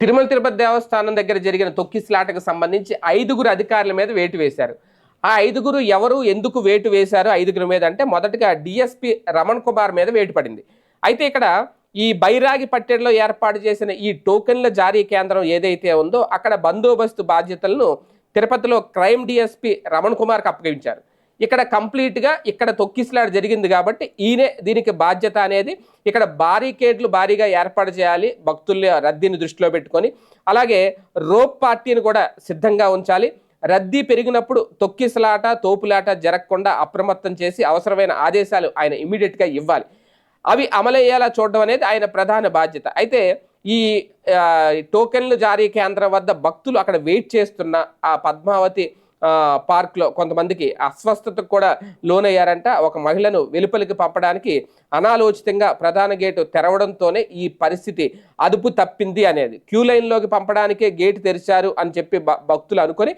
తిరుమల తిరుపతి దేవస్థానం దగ్గర జరిగిన తొక్కిసలాటకు సంబంధించి ఐదుగురు అధికారుల మీద వేటు వేశారు. ఆ ఐదుగురు ఎవరు ఎందుకు వేటు వేశారు ఐదుగురు మీద అంటే మొదటగా డిఎస్పి రమణ్ కుమార్ మీద వేటు పడింది. అయితే ఇక్కడ ఈ బైరాగి పట్టెడలో ఏర్పాటు చేసిన ఈ టోకెన్ల జారీ కేంద్రం ఏదైతే ఉందో అక్కడ బందోబస్తు బాధ్యతలను తిరుపతిలో క్రైమ్ డిఎస్పి రమణ్ కుమార్కి అప్పగించారు. ఇక్కడ కంప్లీట్గా ఇక్కడ తొక్కిసలాట జరిగింది కాబట్టి ఈయనే దీనికి బాధ్యత అనేది ఇక్కడ బారికేడ్లు భారీగా ఏర్పాటు చేయాలి భక్తుల రద్దీని దృష్టిలో పెట్టుకొని. అలాగే రోప్ పార్టీని కూడా సిద్ధంగా ఉంచాలి. రద్దీ పెరిగినప్పుడు తొక్కిసలాట తోపులాట జరగకుండా అప్రమత్తం చేసి అవసరమైన ఆదేశాలు ఆయన ఇమీడియట్గా ఇవ్వాలి. అవి అమలయ్యేలా చూడడం అనేది ఆయన ప్రధాన బాధ్యత. అయితే ఈ టోకెన్లు జారీ కేంద్రం వద్ద భక్తులు అక్కడ వెయిట్ చేస్తున్న ఆ పద్మావతి పార్క్లో కొంతమందికి అస్వస్థతకు కూడా లోనయ్యారంట. ఒక మహిళను వెలుపలికి పంపడానికి అనాలోచితంగా ప్రధాన గేటు తెరవడంతోనే ఈ పరిస్థితి అదుపు తప్పింది అనేది. క్యూ లైన్లోకి పంపడానికే గేటు తెరిచారు అని చెప్పి భక్తులు అనుకొని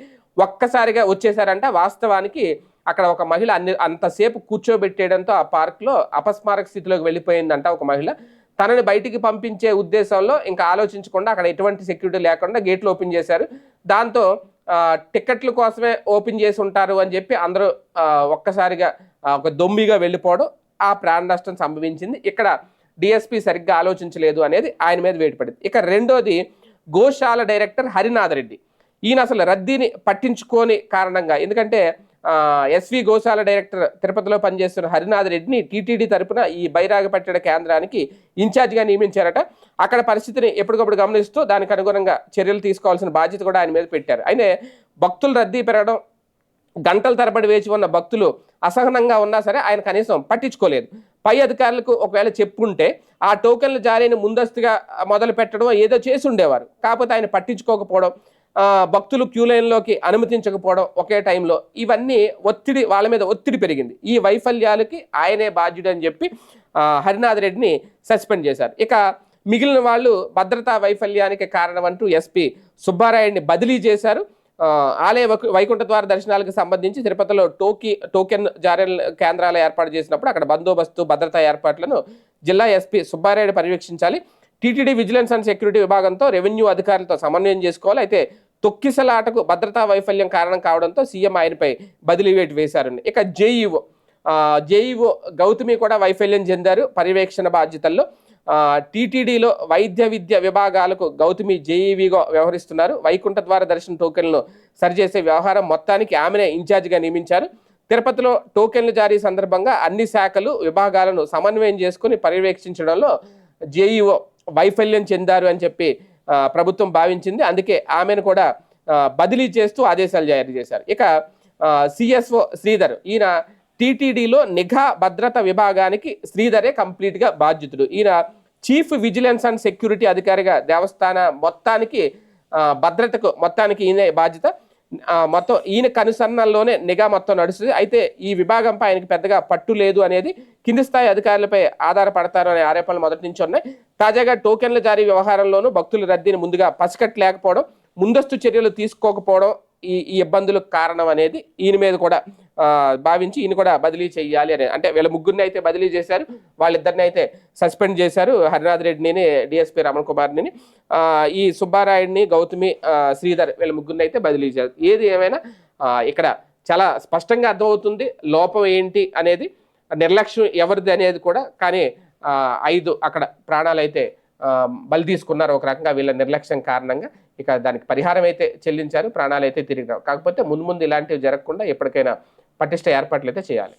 ఒక్కసారిగా వచ్చేసారంట. వాస్తవానికి అక్కడ ఒక మహిళ అన్ని అంతసేపు కూర్చోబెట్టేయడంతో ఆ పార్క్లో అపస్మారక స్థితిలోకి వెళ్ళిపోయిందంట ఒక మహిళ. తనని బయటికి పంపించే ఉద్దేశంలో ఇంకా ఆలోచించకుండా అక్కడ ఎటువంటి సెక్యూరిటీ లేకుండా గేట్లు ఓపెన్ చేశారు. దాంతో టికెట్ల కోసమే ఓపెన్ చేసి ఉంటారు అని చెప్పి అందరూ ఒక్కసారిగా ఒక దొమ్మిగా వెళ్ళిపోవడం ఆ ప్రాణ నష్టం సంభవించింది. ఇక్కడ డిఎస్పీ సరిగ్గా ఆలోచించలేదు అనేది ఆయన మీద వేడిపడింది ఇక రెండోది గోశాల డైరెక్టర్ హరినాథ్ రెడ్డి ఈయన అసలు రద్దీని పట్టించుకోని కారణంగా ఎందుకంటే ఎస్వి గోశాల డైరెక్టర్ తిరుపతిలో పనిచేస్తున్న హరినాథ్ రెడ్డిని టీటీడీ తరపున ఈ బైరాగపట్టణ కేంద్రానికి ఇన్ఛార్జిగా నియమించారట. అక్కడ పరిస్థితిని ఎప్పటికప్పుడు గమనిస్తూ దానికి అనుగుణంగా చర్యలు తీసుకోవాల్సిన బాధ్యత కూడా ఆయన మీద పెట్టారు. అయితే భక్తుల రద్దీ పెరగడం గంటల తరబడి వేచి ఉన్న భక్తులు అసహనంగా ఉన్నా సరే ఆయన కనీసం పట్టించుకోలేదు. పై అధికారులకు ఒకవేళ చెప్పుకుంటే ఆ టోకెన్లు జారీని ముందస్తుగా మొదలు పెట్టడం ఏదో చేసి ఉండేవారు. కాకపోతే ఆయన పట్టించుకోకపోవడం భక్తులు క్యూ లైన్లోకి అనుమతించకపోవడం ఒకే టైంలో ఇవన్నీ ఒత్తిడి వాళ్ళ మీద ఒత్తిడి పెరిగింది. ఈ వైఫల్యాలకి ఆయనే బాధ్యుడు అని చెప్పి హరినాథరెడ్డిని హరినాథ్ రెడ్డిని సస్పెండ్ చేశారు. ఇక మిగిలిన వాళ్ళు భద్రతా వైఫల్యానికి కారణం అంటూ ఎస్పీ సుబ్బారాయుడిని బదిలీ చేశారు. ఆలయ వైకుంఠ ద్వార దర్శనాలకు సంబంధించి తిరుపతిలో టోకీ టోకెన్ జారీ కేంద్రాలు ఏర్పాటు చేసినప్పుడు అక్కడ బందోబస్తు భద్రతా ఏర్పాట్లను జిల్లా ఎస్పీ సుబ్బారాయుడు పర్యవేక్షించాలి. టీటీడీ విజిలెన్స్ అండ్ సెక్యూరిటీ విభాగంతో రెవెన్యూ అధికారులతో సమన్వయం చేసుకోవాలి. అయితే తొక్కిసలాటకు భద్రతా వైఫల్యం కారణం కావడంతో సీఎం ఆయనపై బదిలీ వేటు వేశారు. ఇక జేఈఓ జేఈఓ గౌతమి కూడా వైఫల్యం చెందారు. పర్యవేక్షణ బాధ్యతల్లో టీటీడీలో వైద్య విద్య విభాగాలకు గౌతమి జేఈవిగా వ్యవహరిస్తున్నారు. వైకుంఠ ద్వార దర్శన టోకెన్లు సరిచేసే వ్యవహారం మొత్తానికి ఆమెనే ఇన్ఛార్జిగా నియమించారు. తిరుపతిలో టోకెన్లు జారీ సందర్భంగా అన్ని శాఖలు విభాగాలను సమన్వయం చేసుకుని పర్యవేక్షించడంలో జేఈఓ వైఫల్యం చెందారు అని చెప్పి ప్రభుత్వం భావించింది. అందుకే ఆమెను కూడా బదిలీ చేస్తూ ఆదేశాలు జారీ చేశారు. ఇక సిఎస్ఓ శ్రీధర్ ఈయన టీటీడీలో నిఘా భద్రత విభాగానికి శ్రీధరే కంప్లీట్గా బాధ్యతుడు. ఈయన చీఫ్ విజిలెన్స్ అండ్ సెక్యూరిటీ అధికారిగా దేవస్థాన మొత్తానికి భద్రతకు మొత్తానికి ఈయనే బాధ్యత. మొత్తం ఈయన కనుసన్నల్లోనే నిఘా మొత్తం నడుస్తుంది. అయితే ఈ విభాగంపై ఆయనకి పెద్దగా పట్టు లేదు అనేది కింది స్థాయి అధికారులపై ఆధారపడతారు అనే ఆరోపణలు మొదటి నుంచి ఉన్నాయి. తాజాగా టోకెన్ల జారీ వ్యవహారంలోనూ భక్తుల రద్దీని ముందుగా పసికట్టలేకపోవడం ముందస్తు చర్యలు తీసుకోకపోవడం ఈ ఈ ఇబ్బందులకు కారణం అనేది ఈయన మీద కూడా భావించి ఈయన కూడా బదిలీ చేయాలి అనేది అంటే వీళ్ళ ముగ్గురిని అయితే బదిలీ చేశారు వాళ్ళిద్దరిని అయితే సస్పెండ్ చేశారు హరినాథ్ రెడ్డిని డిఎస్పీ రమణ కుమార్ని. ఈ సుబ్బారాయుడిని గౌతమి శ్రీధర్ వీళ్ళ ముగ్గురిని అయితే బదిలీ చేశారు. ఏది ఏమైనా ఇక్కడ చాలా స్పష్టంగా అర్థమవుతుంది లోపం ఏంటి అనేది నిర్లక్ష్యం ఎవరిది అనేది కూడా. కానీ ఐదు అక్కడ ప్రాణాలు అయితే బలి తీసుకున్నారు ఒక రకంగా వీళ్ళ నిర్లక్ష్యం కారణంగా. ఇక దానికి పరిహారం అయితే చెల్లించారు ప్రాణాలు అయితే తిరిగి రావు కాకపోతే ముందు ముందు ఇలాంటివి జరగకుండా ఎప్పటికైనా పటిష్ట ఏర్పాట్లు అయితే చేయాలి.